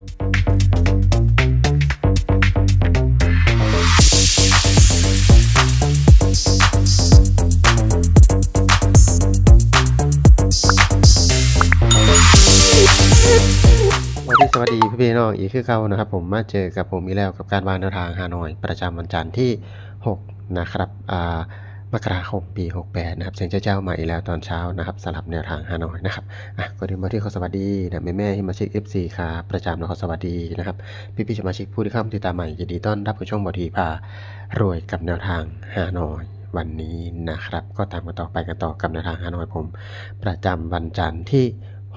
สวัสดีสวัสดีพี่พี่น้องอีกคือเก่านะครับ ผมมาเจอกับผมอีกแล้วกับการวางแนวทางฮานอย ประจำวันจันทร์ที่ 6 นะครับอ่า มกราคมปี 68 นะครับเสียงเจ้าๆมาอีกแล้วตอนเช้านะครับสลับแนวทางฮานอยนะครับอะก็ดีมาที่ขอสวัสดีนะแม่แม่ๆที่มาช็ค FC ครับประจำนะขอสวัสดีนะครับพี่พี่ๆสมาชิกผู้ที่เข้ามาติดตามใหม่ยินดีต้อนรับผู้ชมบอทีพารวยกับแนวทางฮานอยวันนี้นะครับ ก็ตามกันต่อไปกันต่อกับแนวทางฮานอยผม ประจำวันจันทร์ที่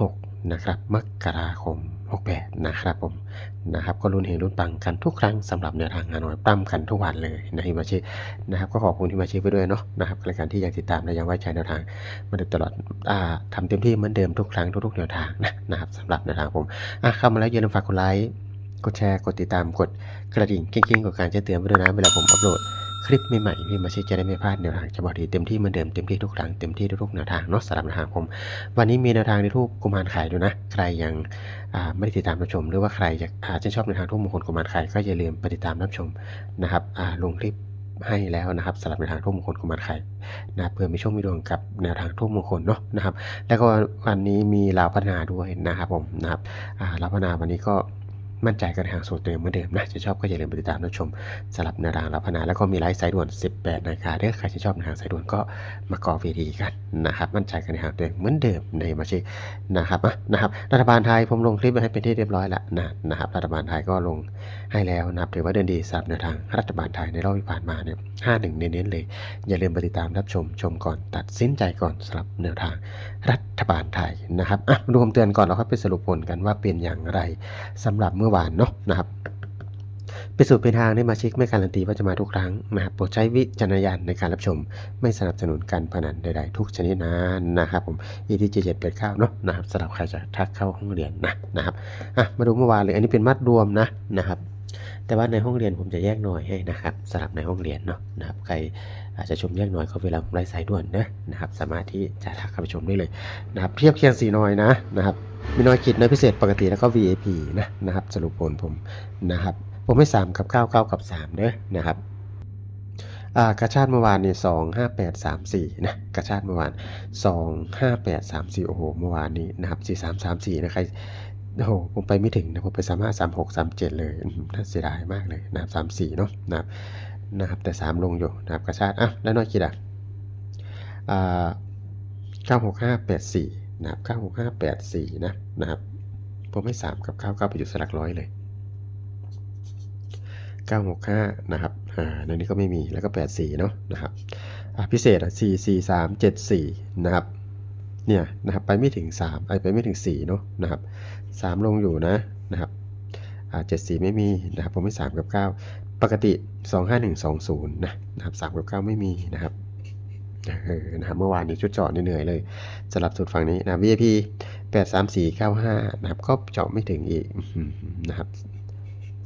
6 นะครับมกราคม 68 นะครับผมนะครับก็รุ่นเฮงรุ่นปังกันทุกครั้งสำหรับแนวทางฮานอยปั้มกันทุกวันเลยนะฮิมาชินะครับก็ขอบคุณที่มาชิไปด้วยเนาะนะครับรายการที่ยังติดตามและยังไว้ใจแนวทางมาตลอดอ่าทำเต็มที่เหมือนเดิมทุกครั้งทุกๆแนวทางนะนะครับสำหรับแนวทางผมอะเข้ามาแล้วอย่าลืมฝากกดไลค์กดแชร์กดติดตามกดกระดิ่งกิ้งๆกดการแจ้งเตือนไว้ด้วยนะเวลาผมอัปโหลด คลิปใหม่ๆพี่มาชิจะได้ไม่พลาดแนวทางจะบอกดีเต็มที่เหมือนเดิมเต็มที่ทุกครั้งเต็มที่ทุกแนวทางเนาะสำหรับแนวทางผม วันนี้มีแนวทางในทูปกุมารไข่ด้วยนะ ใครยังไม่ได้ติดตามรับชม หรือว่าใครอยากอาจะชอบแนวทางทูปมงคลกุมารไข่ก็อย่าลืมไปติดตามรับชมนะครับลงคลิปให้แล้วนะครับสำหรับแนวทางทูปมงคลกุมารไข่นะเพื่อมีโชคมีดวงกับแนวทางทูปมงคลเนาะนะครับ แล้วก็วันนี้มีลาวพัฒนาด้วยนะครับผมนะครับลาวพัฒนาวันนี้ก็ มั่นใจกันทางสูตรเดิมเหมือนเดิมนะจะชอบก็อย่าลืมไปติดตามรับชมสำหรับแนวทางลาวพันาแล้วก็มีไลฟ์สายด่วน 18นาฬิกาถ้าใครที่ชอบแนวทางสายด่วนก็มากอเวทีกันนะครับมั่นใจกันในทางตัวเองเหมือนเดิมในมาชินะครับอะนะครับรัฐบาลไทยผมลงคลิปให้เป็นที่เรียบร้อยแล้วนะนะครับรัฐบาลไทยก็ลงให้แล้วนะครับถือว่าเดินดีสำหรับแนวทางรัฐบาลไทยในรอบที่ผ่านมาเนี่ยห้าหนึ่งเน้นๆเลย อย่าลืมไปติดตามรับชมชมก่อนตัดสินใจก่อนสำหรับแนวทางรัฐบาลไทยนะครับอะมาดูคำเตือนก่อนแล้วค่อยไปสรุปผลกันว่าเป็นอย่างไรสำหรับเมื่อวานเนาะนะครับเป็นสูตรเป็นทางได้มาชิกไม่การันตีว่าจะมาทุกครั้งนะครับโปรดใช้วิจารณญาณในการรับชม ไม่สนับสนุนการพนันใดๆทุกชนิดนะนะครับผม e t 7 7 8 9เนาะนะครับสำหรับใครจะทักเข้าห้องเรียนนะนะครับอะมาดูเมื่อวานเลยอันนี้เป็นมัดรวมนะนะครับ แต่ว่าในห้องเรียนผมจะแยกหน่อยให้นะครับสำหรับในห้องเรียนเนาะนะครับใครอาจจะชมแยกหน่อยก็เวลาผมไลฟ์สายด่วนนะนะครับ สามารถที่จะทักเข้าไปชมได้เลยนะครับเทียบเคียงสีน้อยนะนะครับ มีน้อยคิดน้อยพิเศษปกติแล้วก็ VIP นะนะครับสรุปผลผมนะครับผมให้ 3 กับ 9 9 กับ 3 เด้อนะครับกระชาติเมื่อวานนี่2 5 8 3 4นะกระชาติเมื่อวาน2 5 8 3 4โอ้โหเมื่อวานนี้นะครับ4 3 3 4นะใครโอ้โหผมไปไม่ถึงนะผมไปสามารถสามหกสามเจ็ดเลยน่าเสียดายมากเลยนะครับสามสี่เนาะนะครับนะครับแต่สามลงอยู่นะครับกระชาติอะแล้วน้อยคิดอะเก้าหกห้าแปดสี่ นะครับเก้าหกห้าแปดสี่นะนะครับผมให้สามกับเก้าเก้าไปอยู่สลักร้อยเลยเก้าหกห้านะครับอ่าในนี้ก็ไม่มีแล้วก็แปดสี่เนาะนะครับอ่าพิเศษอะสี่สี่สามเจ็ดสี่นะครับเนี่ยนะครับไปไม่ถึงสามไปไม่ถึงสี่เนาะนะครับสามลงอยู่นะนะครับอ่าเจ็ดสี่ไม่มีนะครับผมไม่สามกับเก้าปกติสองห้าหนึ่งสองศูนย์นะนะครับสามกับเก้าไม่มีนะครับ นะครับเมื่อวานนี้ชุดเจาะเหนื่อยเลยสำหรับสุดฝั่งนี้นะ VIP แปดสามสี่เก้าห้านะครับ ก็เจาะไม่ถึงอีกนะครับ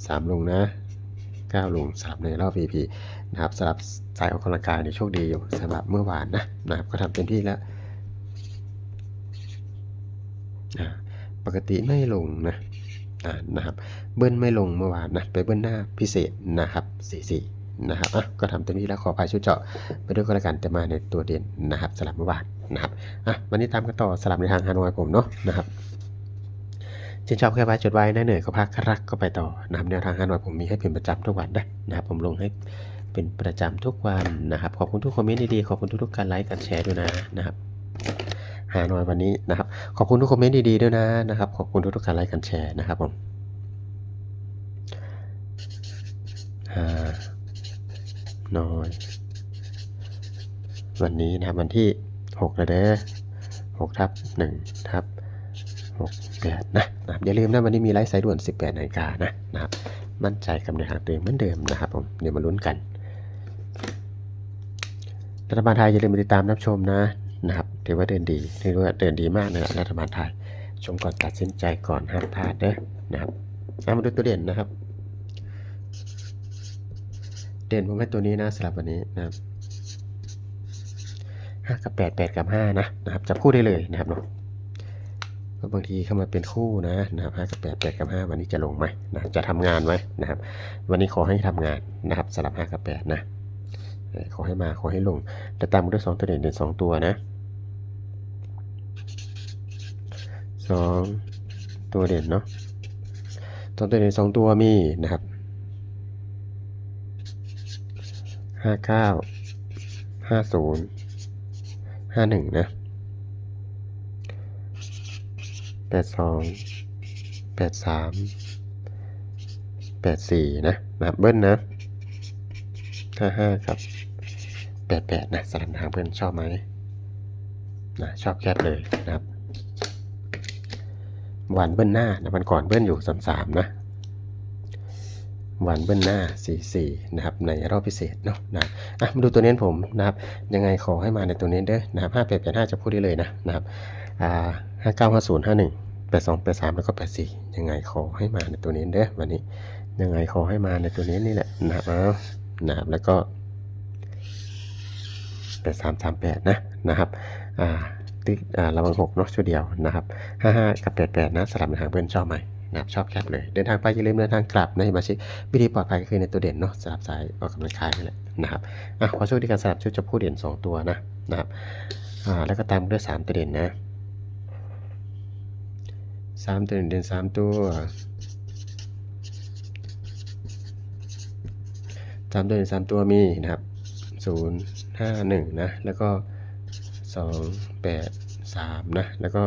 สามลงนะเก้าลงสามในรอบ VIP นะครับสำหรับสายออกกำลังกายเนี่ยโชคดีอยู่สำหรับเมื่อวานนะนะครับก็ทำเต็มที่แล้วอ่าปกติไม่ลงนะนะครับ เบิ้ลไม่ลงเมื่อวานนะ ไปเบิ้ลหน้าพิเศษนะครับ 44 นะครับอะก็ทำเต็มที่แล้วขอพายชุดเจาะไปด้วยก็แล้วกันแต่มาในตัวเด่นนะครับสลับเมื่อวานนะครับอะวันนี้ตามกันต่อสลับในทางฮานอยผมเนาะนะครับชื่นชอบแค่ไว้จดไว้นะเหนื่อยก็พักรักก็ไปต่อนะครับแนวทางฮานอยผมมีให้เป็นประจำทุกวันนะนะครับผมลงให้เป็นประจำทุกวันนะครับ ขอบคุณทุกคอมเมนต์ดีๆขอบคุณทุกๆการไลค์การแชร์ด้วยนะนะครับหานอยวันนี้นะครับ ขอบคุณทุกคอมเมนต์ดีๆด้วยนะนะครับขอบคุณทุกๆการไลค์กันแชร์นะครับผมหา นอยวันนี้นะครับวันที่หกแล้วเด้อหกทับหนึ่งทับหกแปดนะนะครับอย่าลืมนะวันนี้มีไลฟ์สายด่วน 18นาฬิกานะนะครับ มั่นใจกับในทางตัวเองเหมือนเดิมนะครับผมเดี๋ยวมาลุ้นกันรัฐบาลไทยอย่าลืมติดตามรับชมนะนะครับถือว่าเดินดีถือว่าเดินดีมากนะครับรัฐบาลไทยชมก่อนตัดสินใจก่อนห้ามพลาดเด้อนะครับมาดูตัวเด่นนะครับ เด่นผมให้ตัวนี้นะสำหรับวันนี้นะครับห้ากับแปดแปดกับห้านะนะครับจับคู่ได้เลยนะครับเนาะก็บางทีเข้ามาเป็นคู่นะนะครับห้ากับแปดแปดกับห้าวันนี้จะลงไหมนะจะทำงานไหมนะครับ วันนี้ขอให้ทำงานนะครับสลับห้ากับแปดนะขอให้มาขอให้ลงแต่ตามด้วยสองตัวเด่นเด่นสองตัวนะสองตัวเด่นเนาะสองตัวเด่นสองตัวมีนะครับ ห้าเก้าห้าศูนย์ห้าหนึ่งนะแปดสองแปดสามแปดสี่นะนับเบิ้ลนะห้าห้าครับแปดแปดนะสลับทางเพื่อนชอบไหมนะชอบแคบเลยนะครับวันเบิ้ลหน้านะวันก่อนเบิ้ลอยู่สามสามนะ วันเบิ้ลหน้าสี่สี่นะครับ ในรอบพิเศษเนาะนะอะมาดูตัวเน้นผมนะครับ ยังไงขอให้มาในตัวเน้นเด้อนะครับห้าแปดแปดห้าจะพูดได้เลยนะนะครับอ่าห้าเก้าห้าศูนย์ห้าหนึ่งแปดสองแปดสามแล้วก็แปดสี่ยังไงขอให้มาในตัวเน้นเด้อวันนี้ ยังไงขอให้มาในตัวเน้นนี่แหละนะครับนะครับแล้วก็แปดสามสามแปดนะนะครับอ่าติ๊กอ่าระวังหกเนาะชุดเดียวนะครับห้าห้ากับแปดแปดนะสลับในทางเพื่อนชอบไหม นะครับชอบแคปเลย เดินทางไปอย่าลืมเดินทางกลับนะมาชิวิธีปลอดภัยก็คือในตัวเด่นเนาะสลับสายออกกำลังกายนี่แหละนะครับอะขอโชคดีการสลับชุดจะพูดเด่นสองตัวนะนะครับอ่าแล้วก็ตามด้วยสามตัวเด่นนะสามตัวเด่นเด่นสามตัวสามตัวเด่นสามตัวมีนะครับศูนย์ห้าหนึ่งนะแล้วก็สองแปดสามนะแล้วก็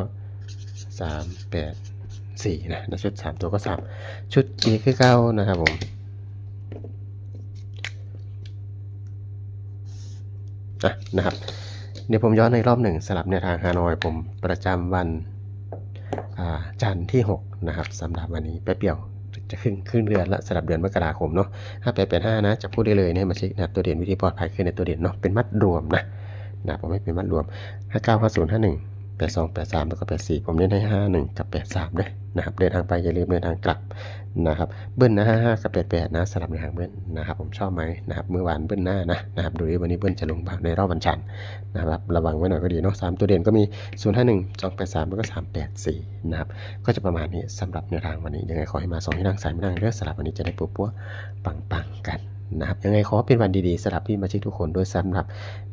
สามแปด สี่นะชุดสามตัวก็สามชุดอีคือเก้านะครับผมอะนะครับ เดี๋ยวผมย้อนในรอบหนึ่งสลับแนวทางฮานอยผมประจำวันจันทร์ที่ 6 นะครับสำหรับวันนี้แป๊บเดียวจะขึ้นขึ้นเดือนละสำหรับเดือนมกราคมเนาะห้าแปดแปดห้านะจะพูดได้เลยเนี่ยมาเช็คนะตัวเด่นวิธีปลอดภัยคือในตัวเด่นเนาะเป็นมัดรวมนะนะผมไม่เป็นมัดรวมห้าเก้าห้าศูนย์ห้าหนึ่งแปดสองแปดสามแล้วก็แปดสี่ผมเน้นให้ห้าหนึ่งกับแปดสามด้วยนะครับเดินทางไปอย่าลืมเดินทางกลับนะครับเบิ้ลนะห้าห้ากับแปดแปดนะสลับในทางเบิ้ลนะครับผมชอบไหมนะครับเมื่อวานเบิ้ลหน้านะนะครับดูดิวันนี้เบิ้ลจะลงบ้างในรอบวันจันทร์นะครับระวังไว้หน่อยก็ดีเนาะสามตัวเด่นก็มีศูนย์ห้าหนึ่งสองแปดสามแล้วก็สามแปดสี่นะครับก็จะประมาณนี้สำหรับแนวทางวันนี้ยังไงขอให้มาสองที่นั่งสายไม่นั่งเลือกสลับวันนี้จะได้ปัวปัวปังปังๆกัน นะครับยังไงขอเป็นวันดีๆสำหรับพี่มาชิกทุกคนด้วยสำหรับ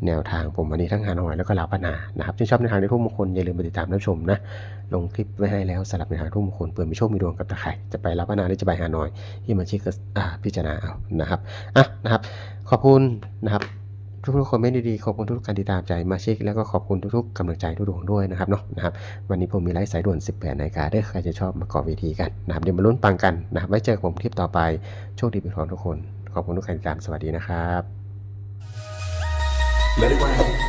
แนวทางผมวันนี้ทั้งฮานอยแล้วก็ลาวปนานะครับที่ชอบในทางในทุ่มมงคลอย่าลืมไปติดตามรับชมนะลงคลิปไว้ให้แล้วสำหรับในทางทุ่มมงคลเพื่อมีโชคมีดวงกับตะไคร่จะไปลาวปนาหรือจะไปฮานอยที่มาชิกก็พิจารณาเอานะครับอะนะครับ ขอบคุณนะครับทุกๆคอมเมนต์ดีๆ ขอบคุณทุกการติดตามใจมาชิก แล้วก็ขอบคุณทุกๆกำลังใจทุกดวงด้วยนะครับเนาะนะครับ วันนี้ผมมีไลฟ์สายด่วน 18นาฬิกาเด้อใครจะชอบมาก่อเวทีกันนะครับ เดี๋ยวมาลุ้นปังกันนะครับ ไว้เจอผมคลิปต่อไป โชคดีเป็นของทุกคน ขอบคุณทุกการติดตามสวัสดีนะครับ Very well.